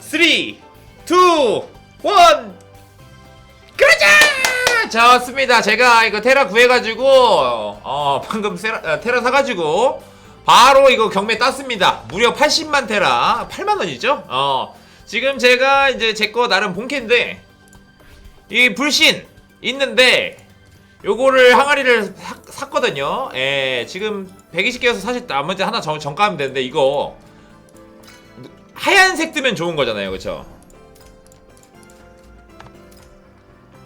3, 2, 1 그러자! 좋습니다. 제가 이거 테라 구해가지고 어 방금 세라, 아, 테라 사가지고 바로 이거 경매 땄습니다. 무려 80만 테라 8만 원이죠? 어 지금 제가 이제 제 거 나름 본캐인데 이 불신 있는데 요거를 항아리를 사, 샀거든요. 예, 지금 120개여서 사실 나머지 하나 정, 정가하면 되는데 이거 하얀색 뜨면 좋은 거잖아요, 그렇죠?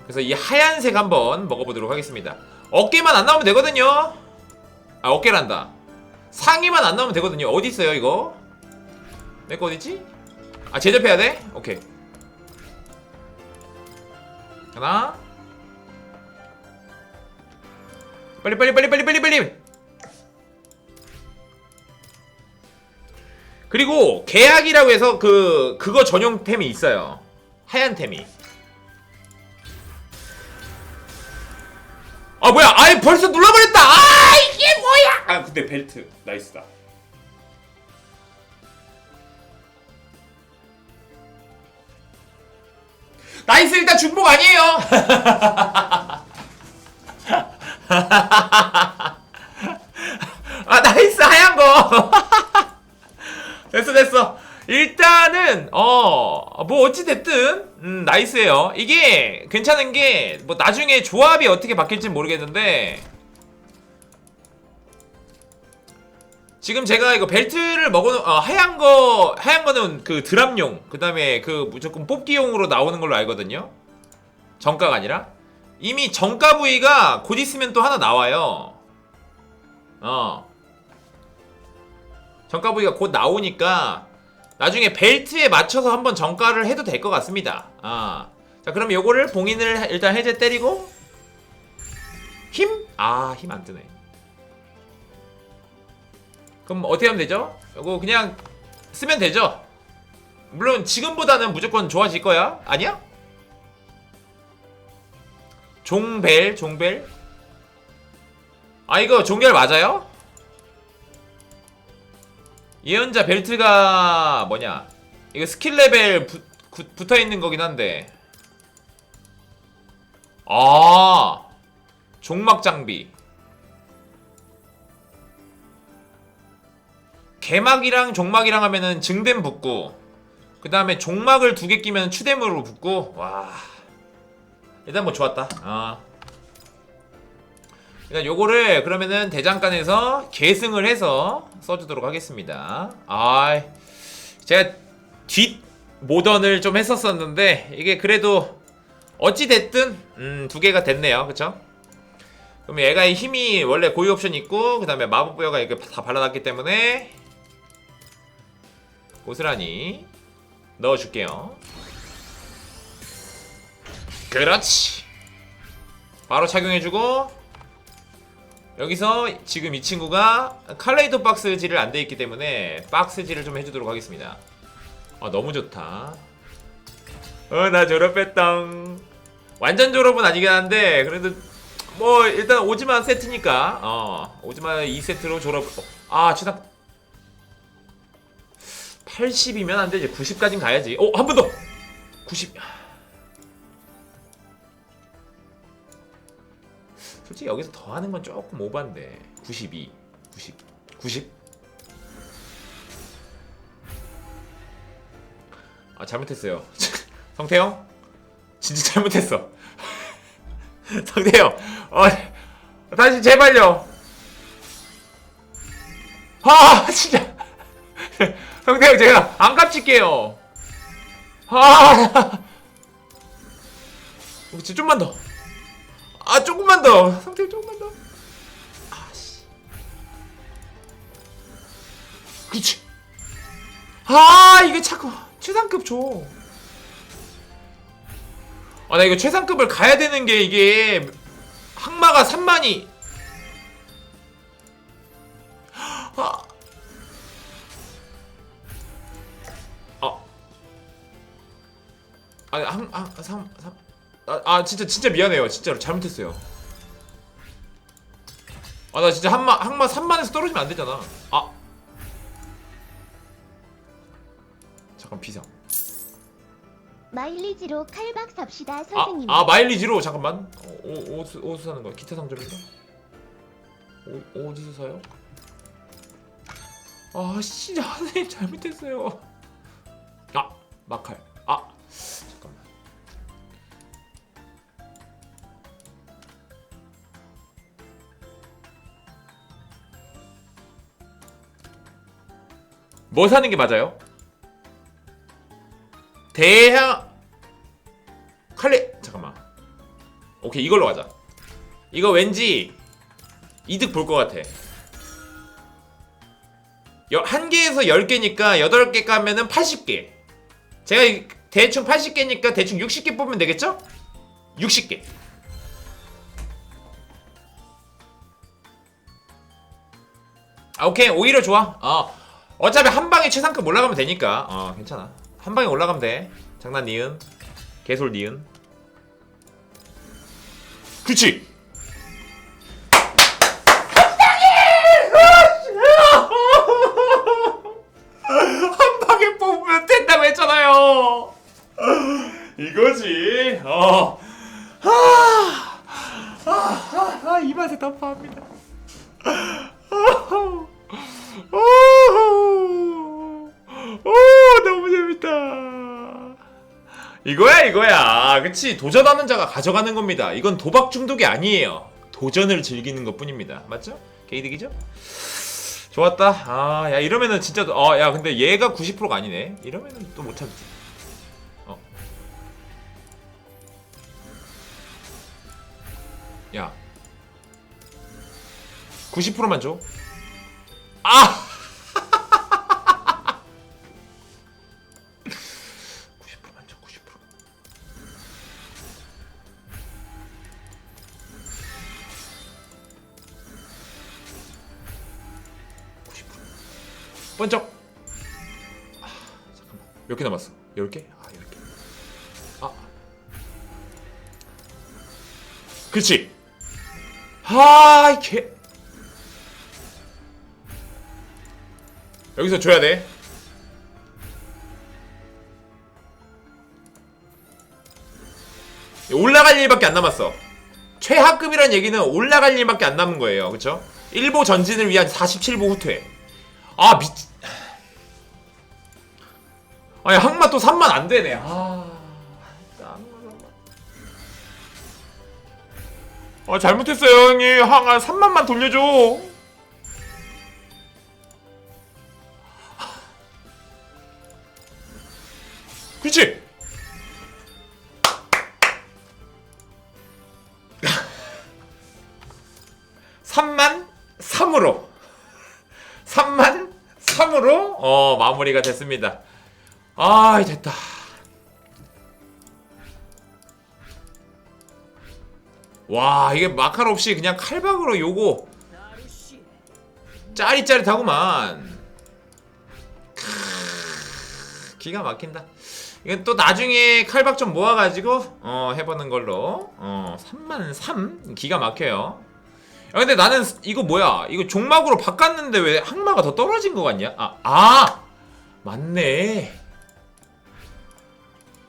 그래서 이 하얀색 한번 먹어보도록 하겠습니다. 어깨만 안 나오면 되거든요. 아 어깨란다. 상의만 안 나오면 되거든요. 어디 있어요 이거? 내 거 어디지? 아 제접해야 돼? 오케이. 하나. 빨리 빨리 빨리 빨리 빨리 빨리. 그리고 계약이라고 해서 그 그거 전용템이 있어요. 하얀 템이. 아 뭐야? 아이 벌써 눌러버렸다. 아 이게 뭐야? 아 근데 벨트 나이스다. 나이스 일단 중복 아니에요. 아 나이스 하얀 거. 됐어 됐어. 일단은 어 뭐 어찌 됐든 음 나이스예요. 이게 괜찮은 게 뭐 나중에 조합이 어떻게 바뀔지 모르겠는데 지금 제가 이거 벨트를 먹어놓 어, 하얀 거 하얀 거는 그 드랍용 그 다음에 그 무조건 뽑기용으로 나오는 걸로 알거든요. 정가가 아니라 이미 정가 부위가 곧 있으면 또 하나 나와요. 어. 정가 부위가 곧 나오니까 나중에 벨트에 맞춰서 한번 정가를 해도 될 것 같습니다. 아. 자, 그럼 요거를 봉인을 해- 일단 해제 때리고 힘? 아, 힘 안 뜨네. 그럼 어떻게 하면 되죠? 요거 그냥 쓰면 되죠? 물론 지금보다는 무조건 좋아질 거야. 아니야? 종벨, 종벨. 아, 이거 종결 맞아요? 예언자 벨트가 뭐냐? 이거 스킬 레벨 부, 구- 붙어 있는 거긴 한데. 아, 종막 장비. 개막이랑 종막이랑 하면은 증댐 붙고, 그 다음에 종막을 두 개 끼면 추뎀으로 붙고, 와. 일단 뭐 좋았다. 아. 일단 요거를 그러면은 대장간에서 계승을 해서 써주도록 하겠습니다. 아, 제가 뒷 모던을 좀 했었었는데 이게 그래도 어찌 됐든 음, 두 개가 됐네요, 그렇죠? 그럼 얘가 힘이 원래 고유 옵션 있고 그 다음에 마법 부여가 이렇게 다 발라놨기 때문에 고스란히 넣어줄게요. 그렇지. 바로 착용해주고 여기서 지금 이 친구가 칼레이도 박스질을 안 돼 있기 때문에 박스질을 좀 해주도록 하겠습니다. 아 너무 좋다. 어 나 졸업했다. 완전 졸업은 아니긴 한데 그래도 뭐 일단 오지만 세트니까 어 오지만 2세트로 졸업. 어, 아 최단 80이면 안 되지 90까진 가야지. 오한 번 더. 90. 솔직히 여기서 더 하는 건 조금 오반데. 92 90 90 아 잘못했어요. 성태형? 진짜 잘못했어. 성태형! 어 다시 제발요. 아 진짜. 성태형 제가 안 깝칠게요. 아. 진짜 좀만 더 아 조금만 더. 상태 조금만 더. 아씨. 그치 아 이게 자꾸 최상급 줘 아 나 이거 최상급을 가야 되는 게 이게 항마가 3만이. 아. 아. 아니 한한 3, 3 아, 아 진짜 진짜 미안해요. 진짜로 잘못했어요. 아 나 진짜 한마 항마 3만에서 떨어지면 안 되잖아. 아. 잠깐 비상. 마일리지로 칼박 삽시다 아, 선생님. 아 마일리지로? 잠깐만. 어, 오, 옷, 옷 사는 거야? 기타 상점인가? 오, 어디서 사요? 아 씨, 선생님 잘못했어요. 아 마칼 뭐 사는 게 맞아요? 대향 칼리 잠깐만. 오케이 이걸로 가자. 이거 왠지 이득 볼 것 같아. 여, 한 개에서 10개니까 8개 까면은 80개. 제가 이- 대충 80개니까 대충 60개 뽑으면 되겠죠? 60개. 아 오케이. 오히려 좋아. 어 어차피 한 방에 최상급 올라가면 되니까. 어 괜찮아. 한 방에 올라가면 돼. 장난 니은. 개솔 니은. 그치 한 방에! 뽑으면 된다고 했잖아요. 이거지. 어. 아, 아, 아, 아, 이 맛에 덤파합니다. 오, 오, 이거야, 이거야. 그치? 도전하는 자가 가져가는 겁니다. 이건 도박 중독이 아니에요. 도전을 즐기는 것 뿐입니다. 맞죠? 개이득이죠? 좋았다. 아, 야, 이러면은 진짜, 어, 야, 근데 얘가 90%가 아니네. 이러면은 또 못 참지. 어. 야. 90%만 줘. 아! 몇 개 남았어? 10개? 아, 10개. 아. 그렇지. 아, 이 개. 여기서 줘야 돼. 올라갈 일밖에 안 남았어. 최하급이란 얘기는 올라갈 일밖에 안 남은 거예요. 그쵸? 1보 전진을 위한 47보 후퇴. 아, 미 아니, 항마 또 3만 안 되네. 아. 3만. 아, 잘못했어요, 형님. 항아 3만만 돌려줘. 그치? 삼만삼으로삼만삼으로 어 마무리가 됐습니다. 아 됐다. 와 이게 마칼 없이 그냥 칼박으로 요거 짜릿짜릿하구만. 크, 기가 막힌다. 이건 또 나중에 칼박 좀 모아가지고 어 해보는 걸로 어 3만 3 기가 막혀요. 야 근데 나는 이거 뭐야 이거 종막으로 바꿨는데 왜 항마가 더 떨어진 거 같냐? 아, 아 맞네.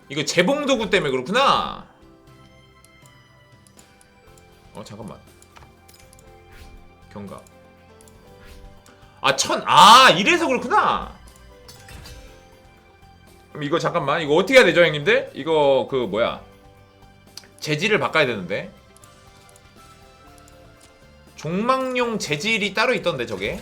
이거 재봉 도구 때문에 그렇구나. 어 잠깐만. 경가. 아 천. 아 이래서 그렇구나. 그럼 이거 잠깐만 이거 어떻게 해야 되죠 형님들? 이거 그 뭐야 재질을 바꿔야 되는데 종막용 재질이 따로 있던데 저게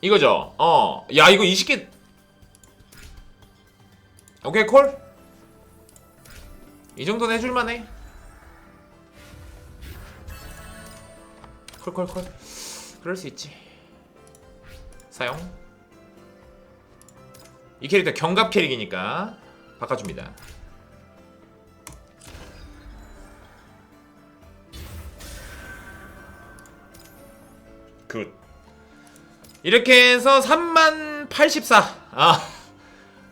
이거죠? 어 야 이거 20개. 오케이 콜? 이 정도는 해줄만해. 콜콜콜. 그럴 수 있지. 사용. 이 캐릭터 경갑 캐릭이니까 바꿔줍니다. 굿 이렇게 해서 3만 84 아.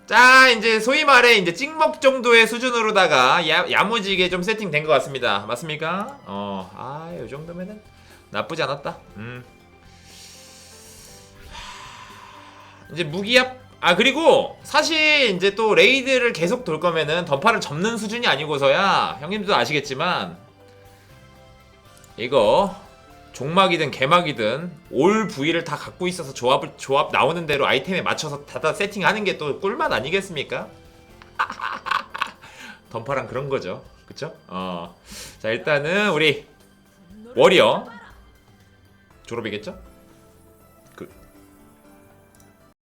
자 이제 소위 말해 이제 찍먹 정도의 수준으로다가 야, 야무지게 좀 세팅된 것 같습니다. 맞습니까? 어 아 요 정도면은 나쁘지 않았다. 음. 이제 무기압. 아 그리고 사실 이제 또 레이드를 계속 돌 거면은 던파를 접는 수준이 아니고서야 형님도 아시겠지만 이거 종막이든 개막이든 올 부위를 다 갖고 있어서 조합을 조합 나오는 대로 아이템에 맞춰서 다다 세팅하는 게 또 꿀맛 아니겠습니까? 던파랑 그런 거죠. 그쵸? 어. 자 일단은 우리 워리어 졸업이겠죠?